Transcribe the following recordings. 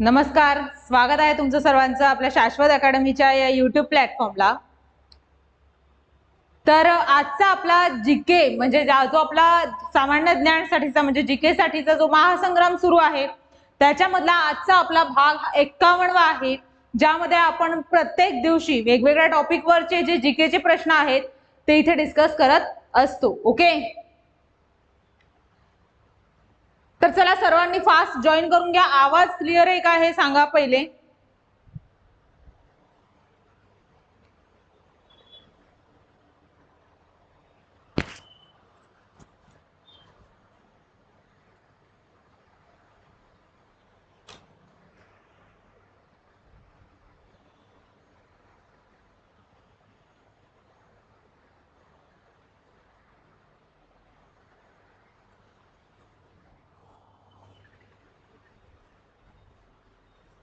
नमस्कार स्वागत आहे तुमचं सर्वांचं आपल्या शाश्वत अकॅडमीच्या या युट्यूब प्लॅटफॉर्मला तर आजचा आपला जीके म्हणजे जो आपला सामान्य ज्ञानसाठीचा म्हणजे जीके साठीचा जो महासंग्राम सुरू आहे त्याच्यामधला आजचा आपला भाग एक्कावनवा आहे. ज्यामध्ये आपण प्रत्येक दिवशी वेगवेगळ्या टॉपिकवरचे जे जीकेचे प्रश्न आहेत ते इथे डिस्कस करत असतो. ओके तर चला सर्वांनी फास्ट जॉईन करून घ्या. आवाज क्लिअर आहे का हे सांगा पहिले.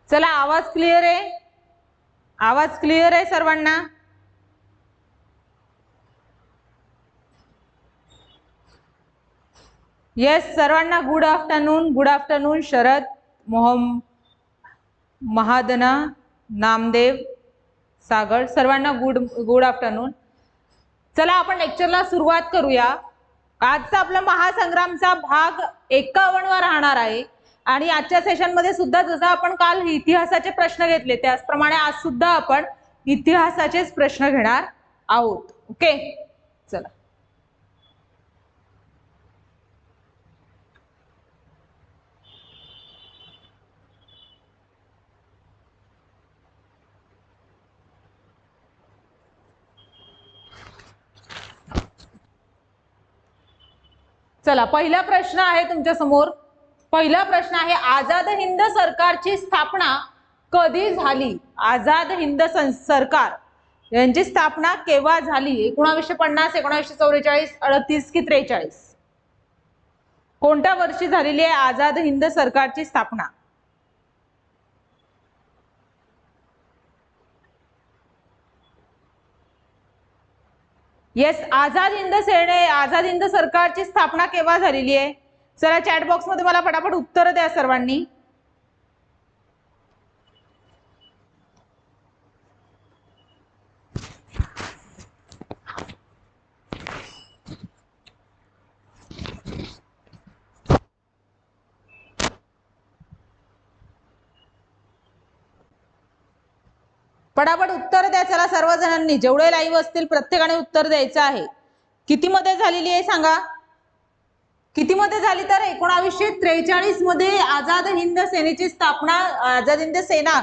चला आवाज क्लिअर आहे? आवाज क्लिअर आहे सर्वांना? येस सर्वांना good afternoon good afternoon Sharad मोहम महादना नामदेव सागर. सर्वांना गुड गुड आफ्टरनून चला आपण लेक्चरला सुरुवात करूया. आजचा आपला महासंग्रामचा भाग एकावन्नवा राहणार आहे. आणि आजच्या सेशनमध्ये सुद्धा जसं आपण काल इतिहासाचे प्रश्न घेतले त्याचप्रमाणे आज सुद्धा आपण इतिहासाचेच प्रश्न घेणार आहोत. ओके चला. चला पहिला प्रश्न आहे तुमच्यासमोर पहिला प्रश्न आहे आझाद हिंद सरकारची स्थापना कधी झाली? आझाद हिंद सरकार यांची स्थापना केव्हा झाली? एकोणावीसशे पन्नास एकोणावीसशे चौवेचाळीस अडतीस की त्रेचाळीस? कोणत्या वर्षी झालेली आहे आझाद हिंद सरकारची स्थापना? येस आझाद हिंद सेने आझाद हिंद सरकारची स्थापना केव्हा झालेली आहे? चला चॅट बॉक्समध्ये मला पटापट उत्तर द्या सर्वांनी. पटापट उत्तर द्या चला सर्वजणांनी. जेवढे लाईव्ह असतील प्रत्येकाने उत्तर द्यायचं आहे. किती मध्ये झालेली आहे सांगा? किती मध्ये झाली तर? एकोणावीसशे त्रेचाळीसमध्ये आझाद हिंद सेनेची स्थापना आझाद हिंद सेना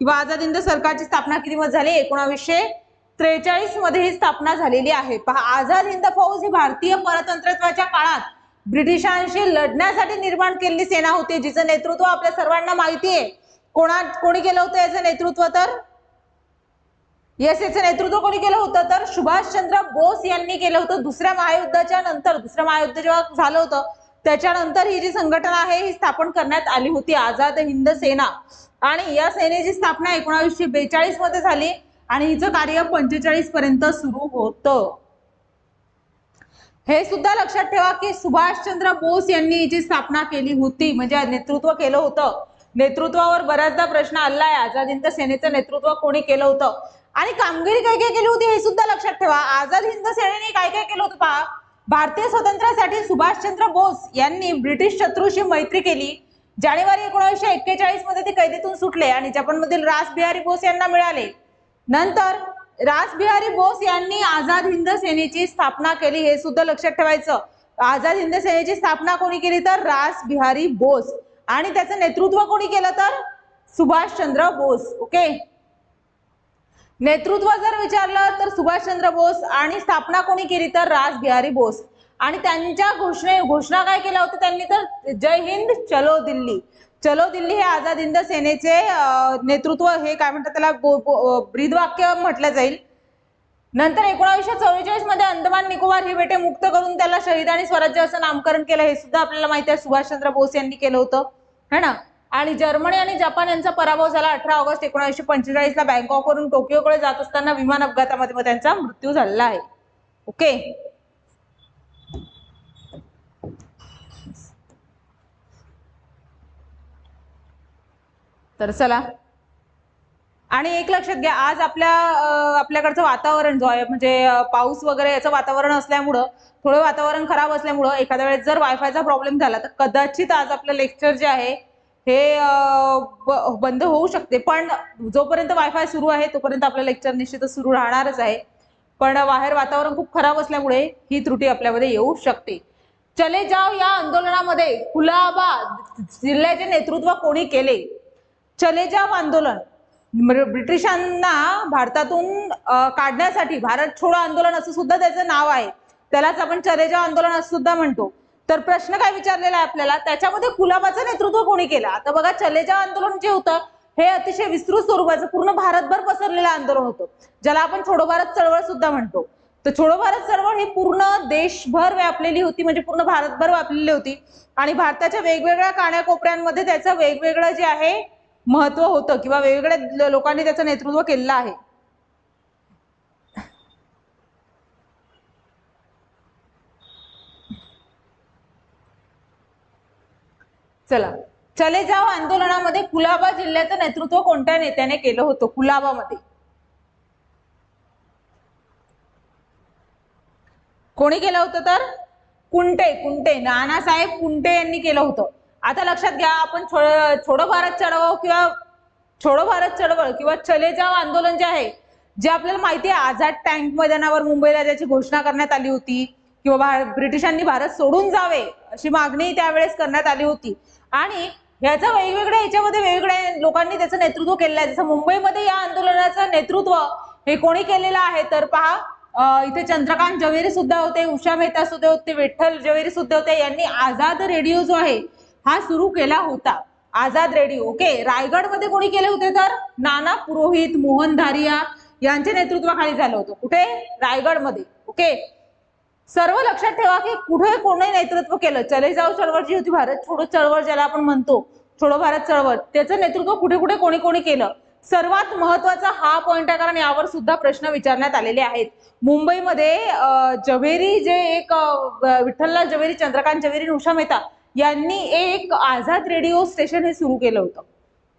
किंवा आझाद हिंद सरकारची स्थापना किती मध्ये झाली? एकोणावीसशे त्रेचाळीसमध्ये ही स्थापना झालेली आहे. पहा आझाद हिंद फौज ही भारतीय परतंत्रत्वाच्या काळात ब्रिटिशांशी लढण्यासाठी निर्माण केलेली सेना होती जिचं नेतृत्व आपल्या सर्वांना माहिती आहे. कोणा कोणी केलं होतं याचं नेतृत्व तर? येस याचं नेतृत्व कोणी केलं होतं? तर सुभाषचंद्र बोस यांनी केलं होतं दुसऱ्या महायुद्धाच्या नंतर. दुसरं महायुद्ध जेव्हा झालं होतं त्याच्यानंतर ही जी संघटना आहे ही स्थापन करण्यात आली होती आझाद हिंद सेना. आणि या सेनेची स्थापना एकोणावीसशे बेचाळीसमध्ये झाली आणि हिचं कार्य पंचेचाळीस पर्यंत सुरू होतं. हे सुद्धा लक्षात ठेवा की सुभाषचंद्र बोस यांनी हिची स्थापना केली होती म्हणजे नेतृत्व केलं होतं. नेतृत्वावर बऱ्याचदा प्रश्न आलाय. आझाद हिंद सेनेचं नेतृत्व कोणी केलं होतं? आणि कामगिरी काय काय केली होती हे सुद्धा लक्षात ठेवा. आझाद हिंद सेनेने काय काय केलं होतं पहा. भारतीय स्वातंत्र्यासाठी सुभाषचंद्र बोस यांनी ब्रिटिश शत्रूशी मैत्री केली. जानेवारी एकोणीसशे एक्केचाळीसमध्ये ते कैदेतून सुटले आणि जपानमधील रास बिहारी बोस यांना मिळाले. नंतर रास बिहारी बोस यांनी आझाद हिंद सेनेची स्थापना केली हे सुद्धा लक्षात ठेवायचं. आझाद हिंद सेनेची स्थापना कोणी केली तर? रास बिहारी बोस. आणि त्याचं नेतृत्व कोणी केलं तर? सुभाषचंद्र बोस. ओके? नेतृत्व जर विचारलं तर सुभाषचंद्र बोस आणि स्थापना कोणी केली तर राज बिहारी बोस. आणि त्यांच्या घोषणे घोषणा काय केल्या होत्या त्यांनी तर? जय हिंद चलो दिल्ली. चलो दिल्ली हे आझाद हिंद सेनेचे नेतृत्व हे काय म्हणतात त्याला? ब्रीदवाक्य म्हटलं जाईल. नंतर एकोणावीसशे चव्वेचाळीसमध्ये अंदमान निकोबार ही बेटे मुक्त करून त्याला शहीद आणि स्वराज्य असं नामकरण केलं हे सुद्धा आपल्याला माहिती आहे. सुभाषचंद्र बोस यांनी केलं होतं. है ना? आणि जर्मनी आणि जपान यांचा पराभव झाला अठरा ऑगस्ट एकोणीसशे पंचेचाळीसला बँकॉकवरून टोकियोकडे जात असताना विमान अपघातामध्ये मग त्यांचा मृत्यू झालेला आहे. ओके? तर चला. आणि एक लक्षात घ्या आज आपल्या आपल्याकडचं वातावरण जो आहे म्हणजे पाऊस वगैरे याचं वातावरण असल्यामुळं थोडं वातावरण खराब असल्यामुळं एखाद्या वेळेस जर वायफायचा प्रॉब्लेम झाला तर कदाचित आज आपलं लेक्चर जे आहे हे ब- बंद होऊ शकते. पण जोपर्यंत वायफाय सुरू आहे तोपर्यंत आपलं लेक्चर निश्चितच सुरू राहणारच आहे. पण बाहेर वातावरण खूप खराब असल्यामुळे ही त्रुटी आपल्यामध्ये येऊ शकते. चले जाव या आंदोलनामध्ये. कुलाबा जिल्ह्याचे नेतृत्व कोणी केले? चले जाव आंदोलन. ब्रिटिशांना भारतातून काढण्यासाठी भारत छोडो आंदोलन असं सुद्धा त्याचं नाव आहे. त्यालाच आपण चले जाव आंदोलन असं सुद्धा म्हणतो. तर प्रश्न काय विचारलेला आहे आपल्याला? त्याच्यामध्ये कुलाबाचं नेतृत्व कोणी केलं? आता बघा चलेजा आंदोलन जे होतं हे अतिशय विस्तृत स्वरूपाचं पूर्ण भारतभर पसरलेलं आंदोलन होतं. ज्याला आपण छोडो भारत चळवळ सुद्धा म्हणतो. तर छोडो भारत चळवळ ही पूर्ण देशभर व्यापलेली होती म्हणजे पूर्ण भारतभर व्यापलेली होती. आणि भारताच्या वेगवेगळ्या काण्याकोपऱ्यांमध्ये त्याचं वेगवेगळं जे आहे महत्त्व होतं किंवा वेगवेगळ्या लोकांनी त्याचं नेतृत्व केलेलं आहे. चला. चले जाव आंदोलनामध्ये कुलाबा जिल्ह्याचं नेतृत्व कोणत्या नेत्याने केलं होतं? कुलाबामध्ये. कोणी केलं होतं तर? कुंटे कुंटे. नानासाहेब कुंटे यांनी केलं होतं. आता लक्षात घ्या आपण छोडो भारत चळवळ किंवा छोडो भारत चळवळ किंवा चले जाव आंदोलन जे आहे जे आपल्याला माहिती आहे आझाद टँक मैदानावर मुंबईला ज्याची घोषणा करण्यात आली होती किंवा ब्रिटिशांनी भारत सोडून जावे. अशी मागणी त्यावेळेस करण्यात आली होती. आणि याचं वेगवेगळ्या याच्यामध्ये वेगवेगळ्या लोकांनी त्याचं नेतृत्व केलेलं आहे. जसं मुंबईमध्ये या आंदोलनाचं नेतृत्व हे कोणी केलेलं आहे? तर पहा इथे चंद्रकांत जवेरी सुद्धा होते उषा मेहता सुद्धा होते विठ्ठल जवेरी सुद्धा होते. यांनी आझाद रेडिओ जो आहे हा सुरू केला होता. Azad radio okay? रायगडमध्ये कोणी केले होते तर? नाना पुरोहित मोहन धारिया यांच्या नेतृत्वाखाली झालं होतं. कुठे? रायगडमध्ये ओके? सर्व लक्षात ठेवा की कुठे कोणी नेतृत्व केलं. चले जाऊ चळवळ जी होती भारत छोडो चळवळ ज्याला आपण म्हणतो. छोडो भारत चळवळ. त्याचं नेतृत्व कुठे कुठे कोणी कोणी केलं? सर्वात महत्त्वाचा हा पॉइंट आहे कारण यावर सुद्धा प्रश्न विचारण्यात आलेले आहेत. मुंबईमध्ये जवेरी जे एक विठ्ठललाल जवेरी चंद्रकांत जवेरी उषा मेहता यांनी एक आझाद रेडिओ स्टेशन हे सुरू केलं होतं.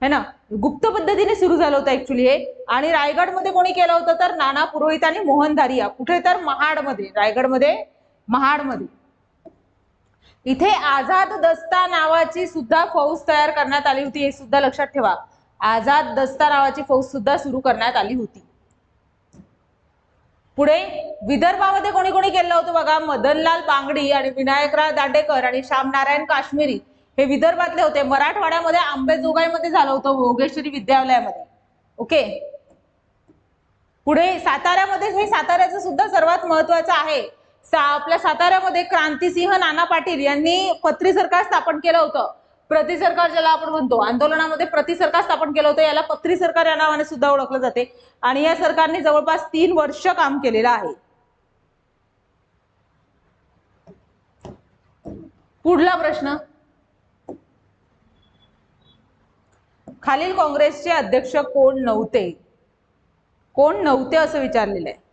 है ना? गुप्त पद्धतीने सुरू झालं होतं ऍक्च्युली हे. आणि रायगडमध्ये कोणी केलं होतं तर नाना पुरोहित आणि मोहन धारिया. कुठे तर महाडमध्ये रायगडमध्ये महाडमध्ये. इथे आझाद दस्ता नावाची सुद्धा फौज तयार करण्यात आली होती. हे सुद्धा लक्षात ठेवा. आझाद दस्ता नावाची फौज सुद्धा सुरू करण्यात आली होती. पुढे विदर्भामध्ये कोणी कोणी केलं होतं बघा? मदनलाल बांगडी आणि विनायकराव दांडेकर आणि श्यामनारायण काश्मीरी. हे विदर्भातले होते. मराठवाड्यामध्ये आंबेजोगाईमध्ये झालं होतं भोगेश्वरी विद्यालयामध्ये. ओके पुढे साताऱ्यामध्ये हे साताऱ्याचं सुद्धा सर्वात महत्वाचं आहे. सा आपल्या साताऱ्यामध्ये क्रांतिसिंह नाना पाटील यांनी पत्री सरकार स्थापन केलं होतं. प्रति सरकार ज्याला आपण म्हणतो आंदोलनामध्ये प्रति सरकार स्थापन केलं होतं याला पत्री सरकार या नावाने सुद्धा ओळखलं जाते. आणि या सरकारने जवळपास तीन वर्ष काम केलेलं आहे. पुढला प्रश्न. खालील काँग्रेसचे अध्यक्ष कोण नव्हते? कोण नव्हते असं विचारलेलं आहे?